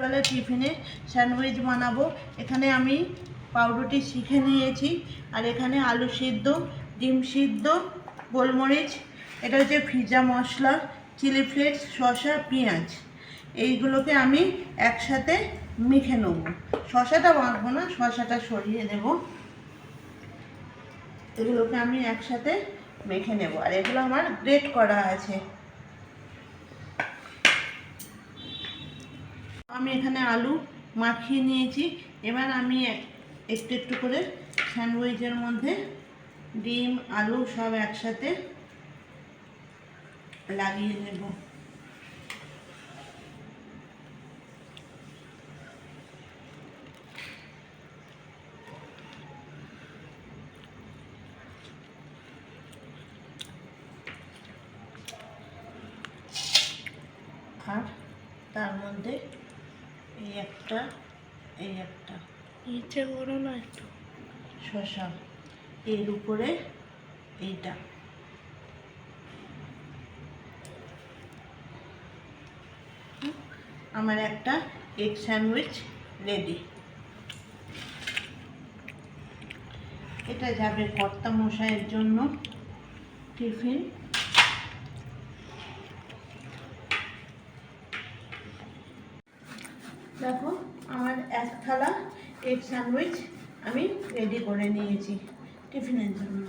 রাত্রিবেলা টিফিনে স্যান্ডউইচ বানাবো। এখানে আমি পাউরুটি শিখে নিয়েছি। আর এখানে আলু সিদ্ধ, ডিম সিদ্ধ, গোলমরিচ, এটা হচ্ছে ভিজা মশলা, চিলি ফ্লেক্স, শসা, পেঁয়াজ। এইগুলোকে আমি একসাথে মেখে নেব। শসাটা বাঁধবো না, শসাটা সরিয়ে দেব। এগুলোকে আমি একসাথে মেখে নেব। আর এগুলো আমার গ্রেট করা আছে। আমি এখানে আলু মাখিয়ে নিয়েছি। এবার আমি এক- একটু একটু করে স্যান্ডউইচের মধ্যে ডিম, আলু সব একসাথে লাগিয়ে নেব। আর তার মধ্যে এই একটা এই একটা। নিচে করো না একটু। শসা। এর উপরে এইটা। আমার একটা এগ স্যান্ডউইচ রেডি। এটা যাবে কর্তা মশাইয়ের জন্য টিফিন। দেখো আমার এক থালা এগ স্যান্ডউইচ আমি রেডি করে নিয়েছি টিফিনের জন্য।